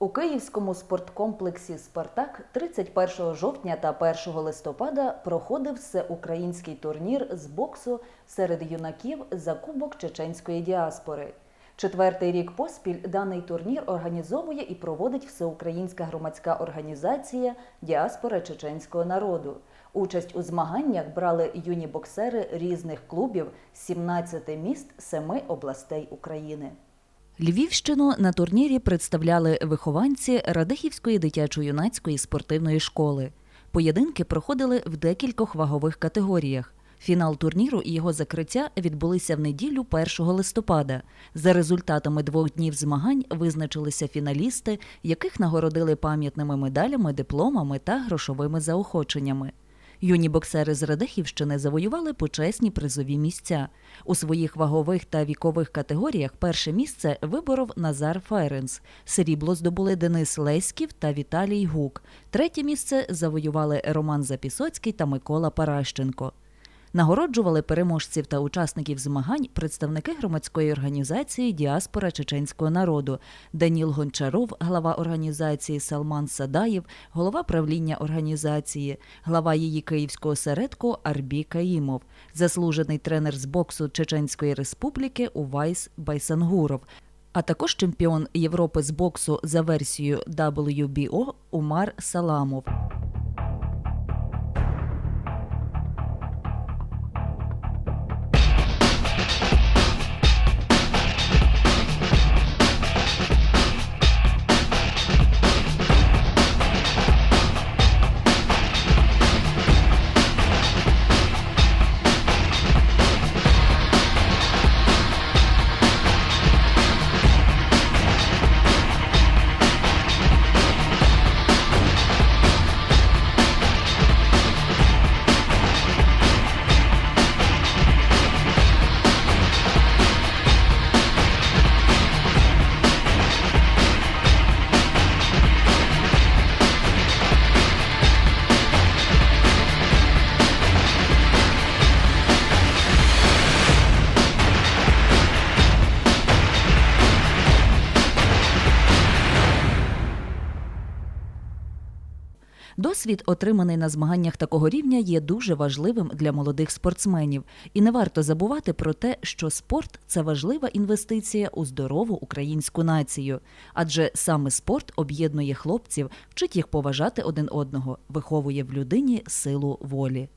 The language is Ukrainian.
У Київському спорткомплексі Спартак 31 жовтня та 1 листопада проходив всеукраїнський турнір з боксу серед юнаків за Кубок чеченської діаспори. Четвертий рік поспіль даний турнір організовує і проводить всеукраїнська громадська організація Діаспора чеченського народу. Участь у змаганнях брали юні боксери різних клубів 17 міст семи областей України. Львівщину на турнірі представляли вихованці Радихівської дитячо-юнацької спортивної школи. Поєдинки проходили в декількох вагових категоріях. Фінал турніру і його закриття відбулися в неділю 1 листопада. За результатами двох днів змагань визначилися фіналісти, яких нагородили пам'ятними медалями, дипломами та грошовими заохоченнями. Юні боксери з Радехівщини завоювали почесні призові місця. У своїх вагових та вікових категоріях перше місце виборов Назар Ференс. Срібло здобули Денис Леськів та Віталій Гук. Третє місце завоювали Роман Запісоцький та Микола Паращенко. Нагороджували переможців та учасників змагань представники громадської організації Діаспора чеченського народу Даніл Гончаров, глава організації Салман Садаєв, голова правління організації, глава її київського середку Арбі Каїмов, заслужений тренер з боксу Чеченської Республіки Увайс Байсангуров. А також чемпіон Європи з боксу за версією WBO Умар Саламов. Досвід, отриманий на змаганнях такого рівня, є дуже важливим для молодих спортсменів, і не варто забувати про те, що спорт це важлива інвестиція у здорову українську націю, адже саме спорт об'єднує хлопців, вчить їх поважати один одного, виховує в людині силу волі.